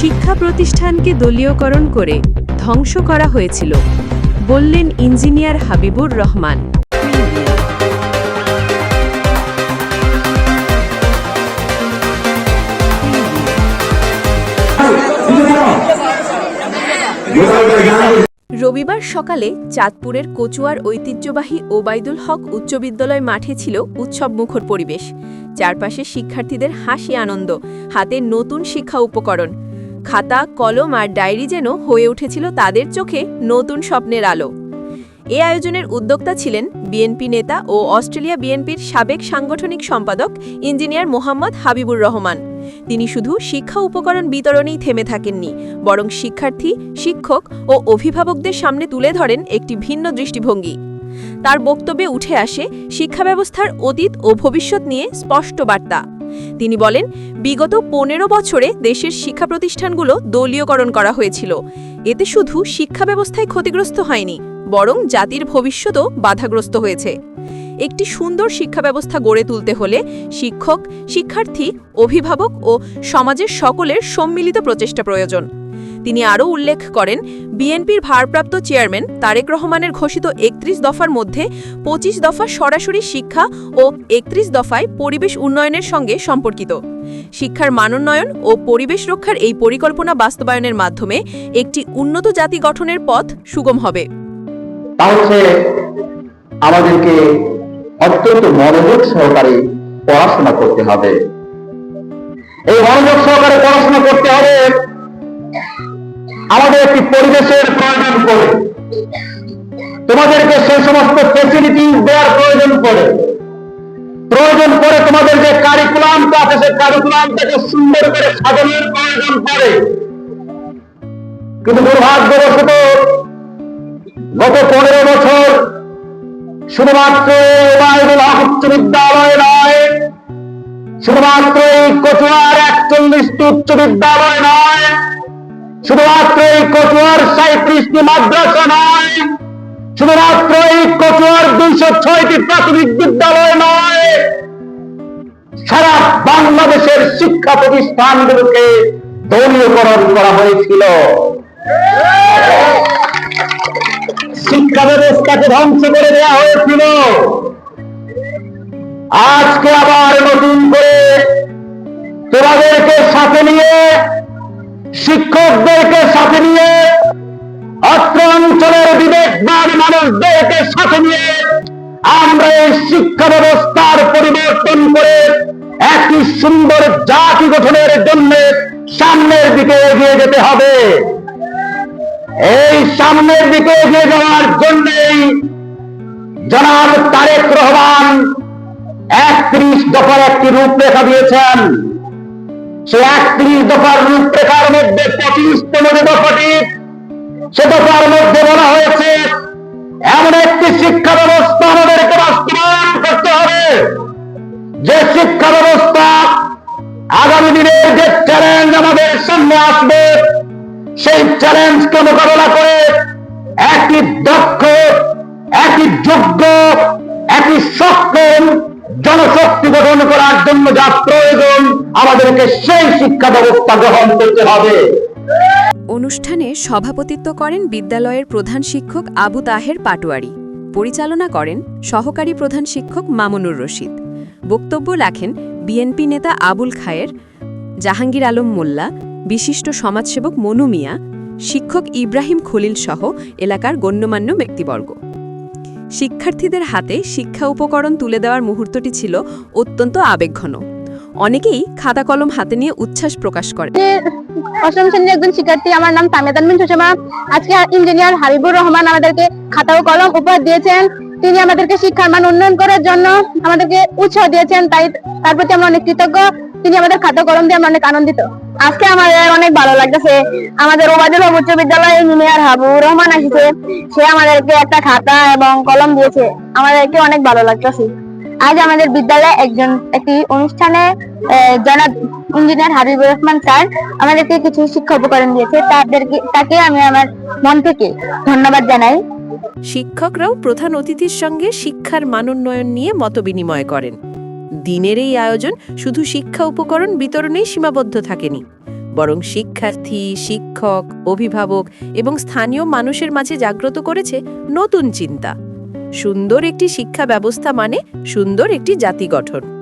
শিক্ষা প্রতিষ্ঠানকে দলীয়করণ করে ধ্বংস করা হয়েছিল, বললেন ইঞ্জিনিয়ার হাবিবুর রহমান। রবিবার সকালে চাঁদপুরের কচুয়ার ঐতিহ্যবাহী ওবায়দুল হক উচ্চ বিদ্যালয় মাঠে ছিল উৎসবমুখর পরিবেশ। চারপাশে শিক্ষার্থীদের হাসি আনন্দ, হাতে নতুন শিক্ষা উপকরণ খাতা, কলম আর ডায়েরি যেন হয়ে উঠেছিল তাদের চোখে নতুন স্বপ্নের আলো। এ আয়োজনের উদ্যোক্তা ছিলেন বিএনপি নেতা ও অস্ট্রেলিয়া বিএনপির সাবেক সাংগঠনিক সম্পাদক ইঞ্জিনিয়ার মোহাম্মদ হাবিবুর রহমান। তিনি শুধু শিক্ষা উপকরণ বিতরণেই থেমে থাকেননি, বরং শিক্ষার্থী, শিক্ষক ও অভিভাবকদের সামনে তুলে ধরেন একটি ভিন্ন দৃষ্টিভঙ্গি। তার বক্তব্যে উঠে আসে, শিক্ষা ব্যবস্থার অতীত ও ভবিষ্যৎ নিয়ে স্পষ্ট বার্তা। তিনি বলেন, বিগত পনেরো বছরে দেশের শিক্ষা প্রতিষ্ঠানগুলো দলীয়করণ করা হয়েছিল। এতে শুধু শিক্ষা ব্যবস্থায় ক্ষতিগ্রস্ত হয়নি, বরং জাতির ভবিষ্যতও বাধাগ্রস্ত হয়েছে। একটি সুন্দর শিক্ষা ব্যবস্থা গড়ে তুলতে হলে শিক্ষক, শিক্ষার্থী, অভিভাবক ও সমাজের সকলের সম্মিলিত প্রচেষ্টা প্রয়োজন। তিনি আরও উল্লেখ করেন, বিএনপির ভারপ্রাপ্ত চেয়ারম্যান তারেক রহমানের ঘোষিত একত্রিশ দফার মধ্যে পঁচিশ দফা সরাসরি শিক্ষা ও একত্রিশ দফায় পরিবেশ উন্নয়নের সঙ্গে সম্পর্কিত। শিক্ষার মানোন্নয়ন ও পরিবেশ রক্ষার এই পরিকল্পনা বাস্তবায়নের মাধ্যমে একটি উন্নত জাতি গঠনের পথ সুগম হবে। আমাদেরকে অত্যন্ত মনোযোগ সহকারে পড়াশোনা করতে হবে। এই মনোযোগ সহকারে পড়াশোনা করতে হবে আমাদের একটি পরিবেশের প্রয়োজন পড়ে তোমাদেরকে সেই সমস্ত ফেসিলিটিস দেওয়ার প্রয়োজন পড়ে প্রয়োজন পড়ে তোমাদের যে কারিকুলামটা আছে সেই কারিকুলামটাকে সুন্দর করে সাজানোর প্রয়োজন পড়ে। কিন্তু দুর্ভাগ্যবশত গত পনেরো বছর শুধুমাত্র ওবায়দুল হক উচ্চ বিদ্যালয় নয়, শুধুমাত্র এই কচুয়ার একচল্লিশটি উচ্চ বিদ্যালয় নয় শুধুমাত্র এই কচুয়ার সাঁত্রিশটি মাদ্রাসা নয়, শুধুমাত্র এই কচুয়ার দুইশো ছয়টি প্রাথমিক বিদ্যালয় নয়, সারা বাংলাদেশের শিক্ষা প্রতিষ্ঠানগুলোকে দলীয়করণ করা হয়েছিল। শিক্ষা ব্যবস্থাকে ধ্বংস করে দেওয়া হয়েছিল। আজকে আবার নতুন করে তোমাদেরকে সাথে নিয়ে শিক্ষকদেরকে সাথে নিয়ে, অত্র অঞ্চলের বিবেকবান মানুষদেরকে সাথে নিয়ে আমরা এই শিক্ষা ব্যবস্থার পরিবর্তন করে একটি সুন্দর জাতি গঠনের জন্য সামনের দিকে এগিয়ে যেতে হবে। এই সামনের দিকে এগিয়ে যাওয়ার জন্যই জনাব তারেক রহমান একত্রিশ দফার একটি রূপরেখা দিয়েছেন। সে একত্রিশ দফার রূপরেখার মধ্যে পঁচিশতম দফাটি। সে দফার মধ্যে বলা হয়েছে, এমন একটি শিক্ষা ব্যবস্থা আমাদেরকে বাস্তবায়ন করতে হবে। যে শিক্ষা ব্যবস্থা আগামী দিনের যে চ্যালেঞ্জ আমাদের সামনে আসবে, সেই চ্যালেঞ্জকে মোকাবেলা করে একটি দক্ষ, একটি যোগ্য, একটি সক্ষম জনশক্তি গঠন করার জন্য যা প্রয়োজন, আমাদেরকে সেই শিক্ষা ব্যবস্থা গ্রহণ করতে হবে। অনুষ্ঠানে সভাপতিত্ব করেন বিদ্যালয়ের প্রধান শিক্ষক আবু তাহের পাটোয়ারি। পরিচালনা করেন সহকারী প্রধান শিক্ষক মামুনুর রশিদ। বক্তব্য রাখেন বিএনপি নেতা আবুল খায়ের, জাহাঙ্গীর আলম মোল্লা, বিশিষ্ট সমাজসেবক মনু মিয়া, শিক্ষক ইব্রাহিম খলিল সহ এলাকার গণ্যমান্য ব্যক্তিবর্গ। শিক্ষার্থীদের হাতে শিক্ষা উপকরণ তুলে দেওয়ার মুহূর্তটি ছিল অত্যন্ত আবেগঘন। অনেকেই খাতা কলম হাতে নিয়ে উচ্ছ্বাস প্রকাশ করে। অষ্টম শ্রেণির একজন শিক্ষার্থী, আমার নাম তামেদান বিন সুষমা। আজকে ইঞ্জিনিয়ার হাবিবুর রহমান আমাদেরকে খাতা ও কলম উপহার দিয়েছেন। তিনি আমাদেরকে শিক্ষার মান উন্নয়ন করার জন্য আমাদেরকে উৎসাহ দিয়েছেন। তাই তার প্রতি আমরা অনেক কৃতজ্ঞ। তিনি আমাদের খাতা কলম দিয়ে আমরা অনেক আনন্দিত। আজকে আমাদের অনেক ভালো লাগতেছে। আমাদের ওবায়দুল হক উচ্চ বিদ্যালয় ইঞ্জিনিয়ার হাবিবুর রহমান আসছে। সে আমাদেরকে একটা খাতা এবং কলম দিয়েছে। আমাদেরকে অনেক ভালো লাগতেছে। আজ আমাদের বিদ্যালয়ে একজন, একটি অনুষ্ঠানে জনাব ইঞ্জিনিয়ার হাবিবুর রহমান স্যার আমাদেরকে কিছু শিক্ষা উপকরণ দিয়েছে। তাদেরকে, তাকে আমি আমার মন থেকে ধন্যবাদ জানাই। শিক্ষকরাও প্রধান অতিথির সঙ্গে শিক্ষার মানোন্নয়ন নিয়ে মতবিনিময় করেন। দিনের এই আয়োজন শুধু শিক্ষা উপকরণ বিতরণেই সীমাবদ্ধ থাকেনি। বরং শিক্ষার্থী, শিক্ষক, অভিভাবক এবং স্থানীয় মানুষের মাঝে জাগ্রত করেছে নতুন চিন্তা। সুন্দর একটি শিক্ষা ব্যবস্থা মানে সুন্দর একটি জাতি গঠন।